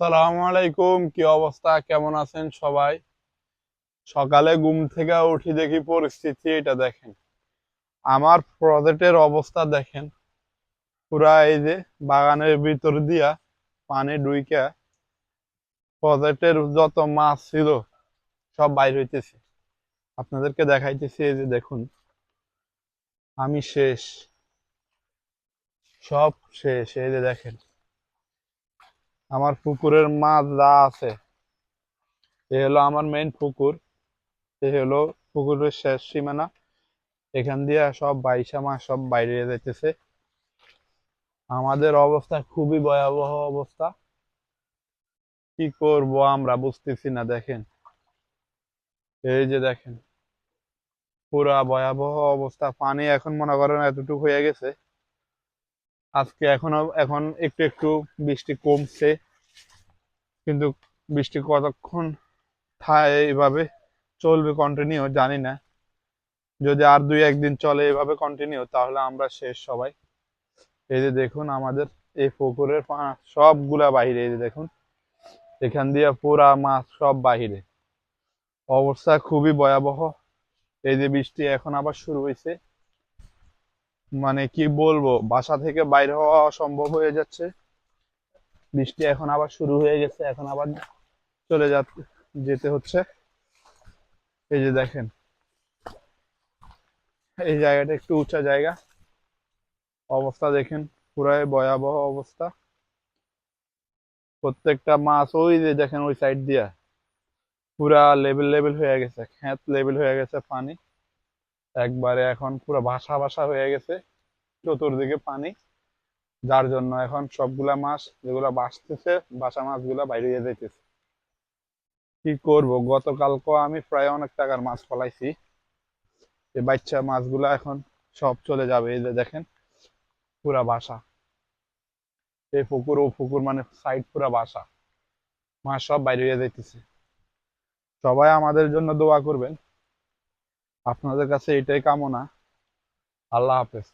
সালাম আলাইকুম, কি অবস্থা? কেমন আছেন সবাই? সকালে ঘুম থেকে উঠি দেখি পরিস্থিতি, এটা দেখেন। আমার প্রজেক্টের অবস্থা দেখেন। পুরা এই যে বাগানের ভিতর দিয়া পানি ডুইকা প্রজেক্টের যত মাছ ছিল, সব বাইর হইতেছে। আপনাদেরকে দেখাইতেছি এই যে দেখুন, আমি শেষ। সব শেষ, এই যে দেখেন। আমার পুকুরের মাছ যা আছে, এ হলো আমার মেইন পুকুর। এ হলো পুকুরের শেষ সীমানা। এখান দিয়ে সব বাইশা মাছ সব বাইরে যাইতেছে। আমাদের অবস্থা খুবই ভয়াবহ অবস্থা। কি করব আমরা বুঝতেছি না, দেখেন। এই যে দেখেন, পুরা ভয়াবহ অবস্থা। পানি এখন মনে করেন এতটুকু হয়ে গেছে। আজকে এখনও, এখন একটু একটু বৃষ্টি কমছে। কিন্তু বৃষ্টি কতক্ষণ এইভাবে চলবে কন্টিনিউ জানি না। যদি আর দুই একদিন চলে এভাবে কন্টিনিউ তাহলে আমরা শেষ সবাই। এই যে দেখুন আমাদের এই পুকুরের সবগুলা বাহিরে, এই যে দেখুন, এখান দিয়ে পুরা মাছ সব বাহিরে। অবস্থা খুবই ভয়াবহ। এই যে বৃষ্টি এখন আবার শুরু হয়েছে মানে কি বলব, বাসা থেকে বাইরে হওয়া অসম্ভব হয়ে যাচ্ছে। বৃষ্টি এখন আবার শুরু হয়ে গেছে, এখন আবার চলে যা, যেতে হচ্ছে। এই যে দেখেন, এই জায়গাটা একটু উঁচা জায়গা। অবস্থা দেখেন, পুরাই ভয়াবহ অবস্থা। প্রত্যেকটা মাছ ওই যে দেখেন, ওই সাইড দিয়া। পুরা লেভেল লেভেল হয়ে গেছে খেত লেভেল হয়ে গেছে পানি। একবারে এখন পুরো ভাসা ভাসা হয়ে গেছে, চতুর্দিকে পানি। যার জন্য এখন সবগুলা মাছ যেগুলা বাঁচতেছে, বাসা মাছগুলা বাইরে হয়ে যাইতেছে। কি করব? গতকালকে আমি প্রায় অনেক টাকার মাছ ফলাইছি। এই বাচ্চা মাছগুলা এখন সব চলে যাবে, এই যে দেখেন, পুরা বাসা। এই পুকুর, ও পুকুর মানে সাইড পুরা বাসা। মাছ সব বাইরে হয়ে যাইতেছে। সবাই আমাদের জন্য দোয়া করবেন। আপনাদের কাছে এটাই কামনা। আল্লাহ হাফেজ।